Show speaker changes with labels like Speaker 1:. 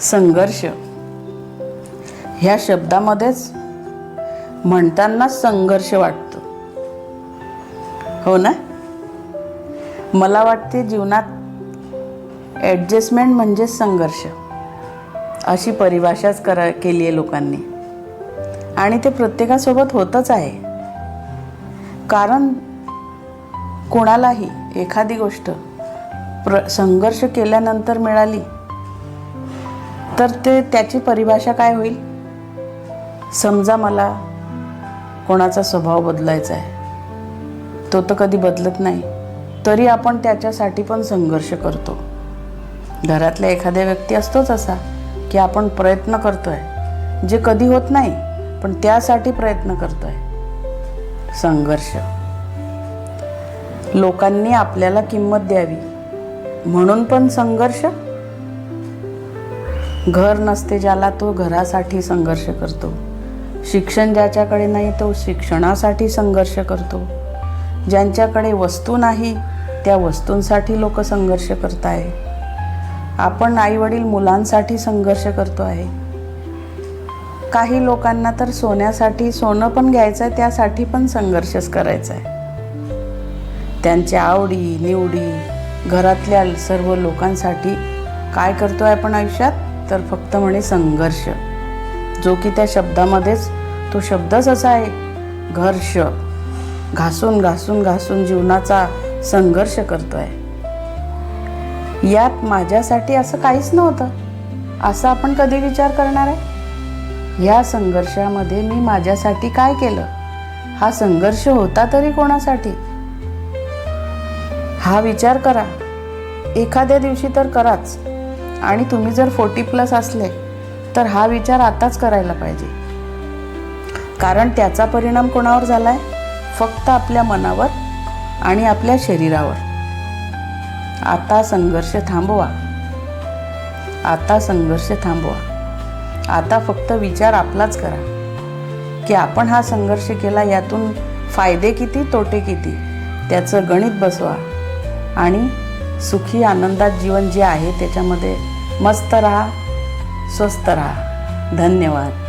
Speaker 1: संघर्ष. ह्या शब्दामध्येच म्हणताना संघर्ष वाटतो. हो ना? मला वाटते जीवनात ॲडजस्टमेंट म्हणजेच संघर्ष. अशी परिभाषाच करा केली आहे लोकांनी. आणि ते प्रत्येकासोबत होतच आहे. कारण कोणालाही एखादी गोष्ट प्र संघर्ष केल्यानंतर मिळाली तर ते त्याची परिभाषा काय होईल? समजा मला कोणाचा स्वभाव बदलायचा आहे. तो तर कधी बदलत नाही. तरी आपण त्याच्यासाठी पण संघर्ष करतो. घरातल्या एखाद्या व्यक्ती असतोच असा की आपण प्रयत्न करतोय. जे कधी होत नाही पण त्यासाठी प्रयत्न करतोय. संघर्ष. लोकांनी आपल्याला किंमत द्यावी. म्हणून पण संघर्ष घर नसते ज्याला तो घरासाठी संघर्ष करतो. शिक्षण ज्याच्याकडे नाही तो शिक्षणासाठी संघर्ष करतो. ज्यांच्याकडे वस्तू नाही त्या वस्तूंसाठी लोक संघर्ष करत आहे आपण आईवडील मुलांसाठी संघर्ष करतो आहे. काही लोकांना तर सोन्यासाठी सोनं पण घ्यायचं आहे त्यासाठी पण संघर्षच करायचा आहे त्यांच्या आवडी निवडी घरातल्या सर्व लोकांसाठी काय करतो आहे आपण आयुष्यात? तर फक्त म्हणे संघर्ष. जो की त्या शब्दामध्येच तो शब्दच असा आहे घर्ष. घासून घासून घासून जीवनाचा संघर्ष करतो आहे यात माझ्यासाठी असं काहीच नव्हतं. असं आपण कधी विचार करणार आहे? या संघर्षामध्ये मी माझ्यासाठी काय केलं? हा संघर्ष होता तरी कोणासाठी? हा विचार करा. एखाद्या दिवशी तर कराच. आणि तुम्ही जर फोर्टी प्लस असले तर हा विचार आताच करायला पाहिजे. कारण त्याचा परिणाम कोणावर झाला आहे फक्त आपल्या मनावर आणि आपल्या शरीरावर. आता संघर्ष थांबवा. आता संघर्ष थांबवा. आता फक्त विचार आपलाच करा. की आपण हा संघर्ष केला यातून फायदे किती तोटे किती? त्याचं गणित बसवा. आणि सुखी आनंदात जीवन जे आहे त्याच्यामध्ये मस्त राहा स्वस्त राहा. धन्यवाद.